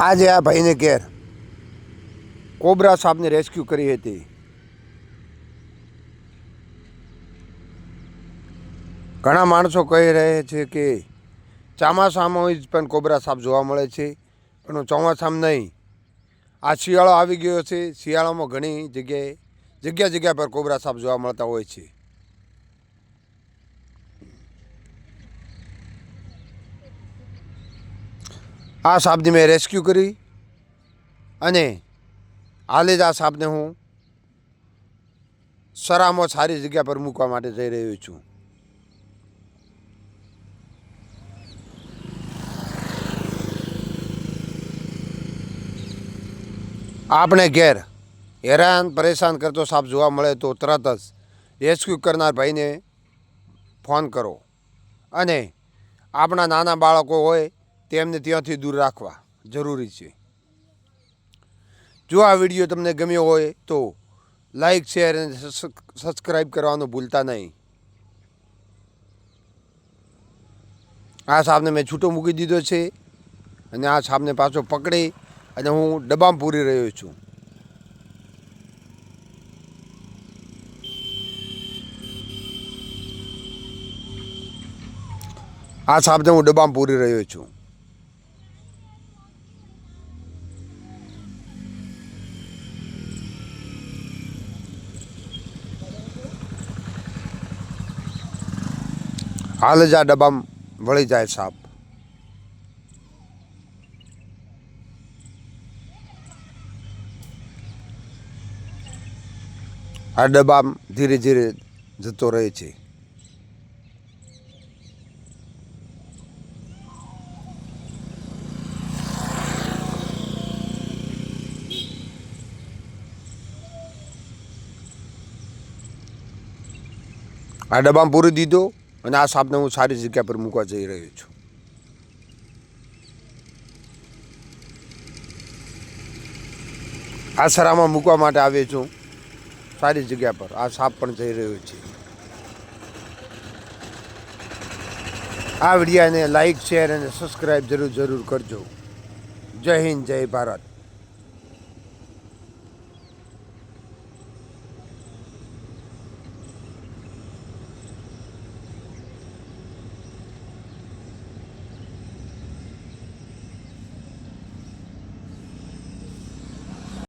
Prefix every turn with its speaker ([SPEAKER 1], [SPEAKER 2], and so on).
[SPEAKER 1] આજે આ ભાઈને ઘેર કોબરા સાપને રેસ્ક્યુ કરી હતી. ઘણા માણસો કહી રહે છે કે ચોમાસામાં જ પણ કોબરા સાપ જોવા મળે છે, પણ ચોમાસામાં નહીં. આ શિયાળો આવી ગયો છે, શિયાળામાં ઘણી જગ્યાએ જગ્યા જગ્યા પર કોબરા સાપ જોવા મળતા હોય છે. આ સાપની મેં રેસ્ક્યુ કરી અને હાલે જ આ સાપને હું સરામાં સારી જગ્યા પર મૂકવા માટે જઈ રહ્યો છું. આપણે ઘેર હેરાન પરેશાન કરતો સાપ જોવા મળે તો તરત જ રેસ્ક્યુ કરનાર ભાઈને ફોન કરો અને આપણા નાના બાળકો હોય તેમને ત્યાંથી દૂર રાખવા જરૂરી છે. જો આ વીડિયો તમને ગમ્યો હોય તો લાઈક, શેર અને સબસ્ક્રાઈબ કરવાનું ભૂલતા નહીં. આ સાપને મેં છૂટો મૂકી દીધો છે અને આ સાપને પાછો પકડી અને હું ડબ્બામાં પૂરી રહ્યો છું. આ સાપને હું ડબ્બામાં પૂરી રહ્યો છું. હાલ જ ડબ્બામાં વળી જાય સાપ. આ ડબ્બામાં ધીરે ધીરે જતો રહે છે. આ ડબ્બામાં પૂરી દીધો. અને આ સાપને હું સારી જગ્યા પર મૂકવા જઈ રહ્યો છું. આસરામાં મૂકવા માટે આવ્યો છું. સારી જગ્યા પર. આ સાપ પણ જઈ રહ્યો છે. આ વિડીયાને લાઈક, શેર અને સબસ્ક્રાઈબ જરૂર જરૂર કરજો. જય હિન્દ, જય ભારત.